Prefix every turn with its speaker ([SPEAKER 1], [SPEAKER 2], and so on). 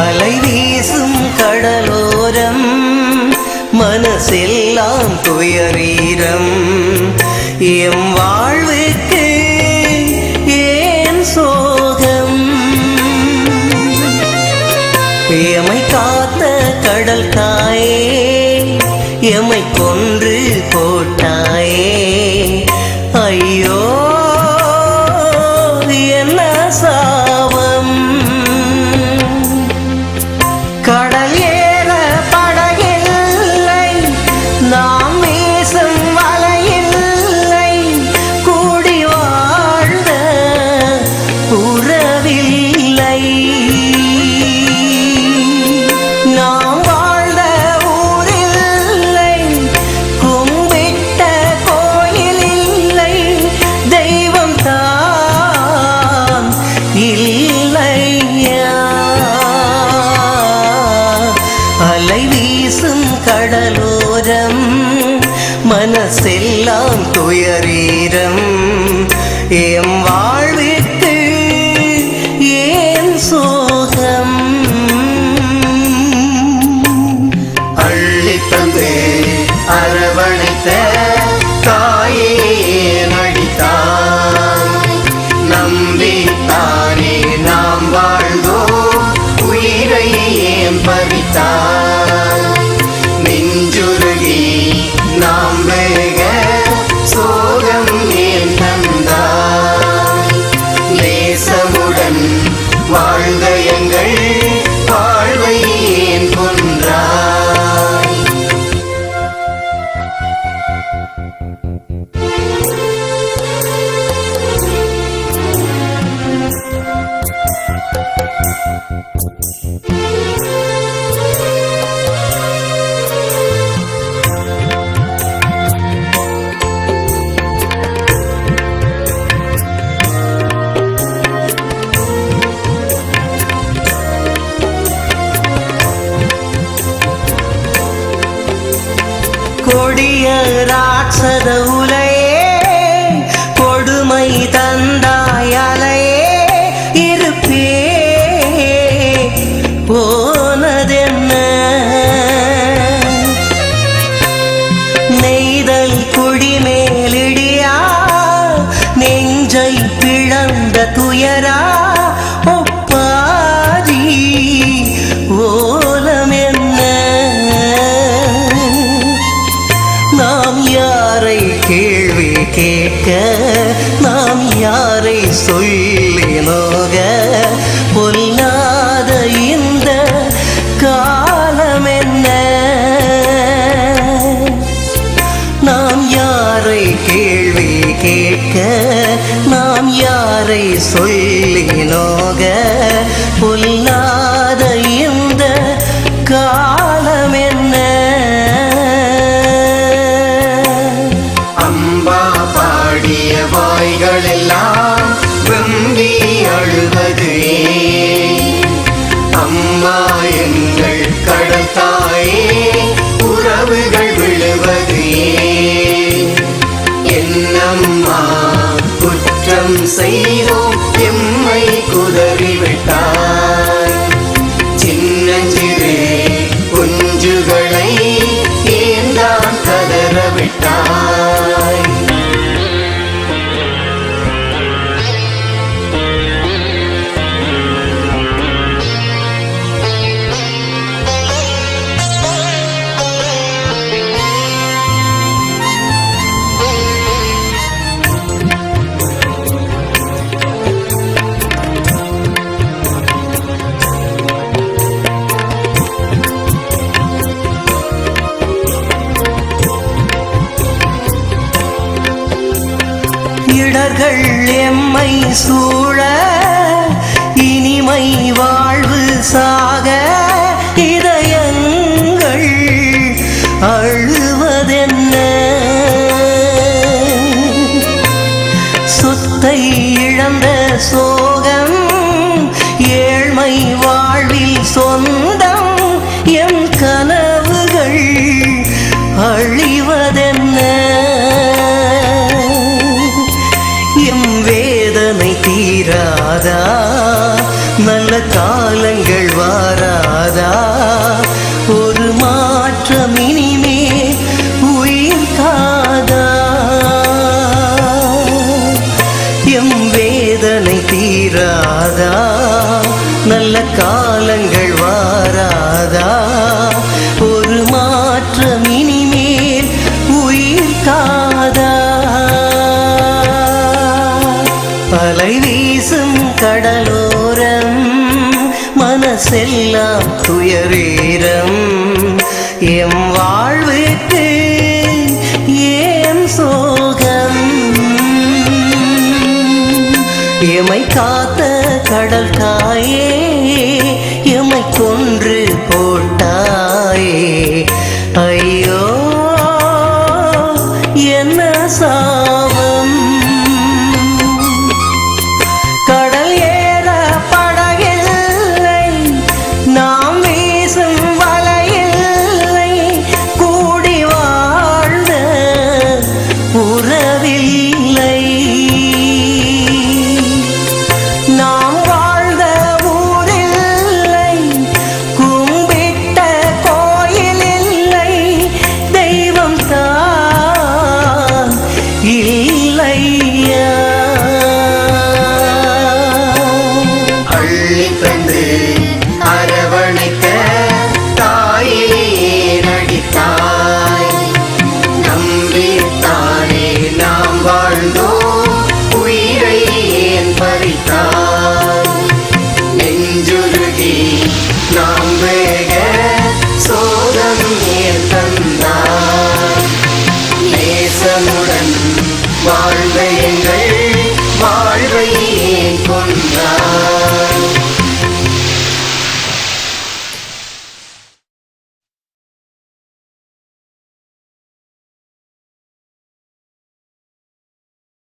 [SPEAKER 1] அலை வீசும் கடலோரம் மனசெல்லாம் துயரீரம். எம் வாழ்வுக்கு ஏன் சோகம்? எமை காத்த கடல் தாயே எமை கொன்று போட்டாயே. ஐயோ வாழ்விற்கு ஏன் சோகம்?
[SPEAKER 2] அள்ளி தந்து அரவணைத்த தாயே நடித்தான் நம்பித்தானே நாம் வாழ்ந்தோம் உயிரை ஏன்
[SPEAKER 1] பறித்தான் ராட்சத உலையே கொடுமை தந்தாயலையே இருப்பே போனதென்ன கேட்க
[SPEAKER 2] எம்மை
[SPEAKER 1] சூழ இனிமை வாழ்வு சாக இதயங்கள் அழுவதென்ன? சொத்தை இழந்த சோகம் ஏழ்மை வாழ்வில் சொந்தம் எம் கனவுகள் அழிவதென்ன? தீராதா? வலை வீசும் கடலோரம் மனசெல்லாம் துயரீரம் எம் வாழ்வுக்கு ஏன் சோகம்? எமை காத்த கடல் தாயே எமை கொன்று போட்டாயே. ஐயோ என்ன சா உறவில்லை. நாம் வாழ்ந்த ஊரில்லை. கும்பிட்ட கோயிலில்லை. தெய்வம் தான். இல்லையா?
[SPEAKER 2] எங்கள் வாழ்வை கொண்டார்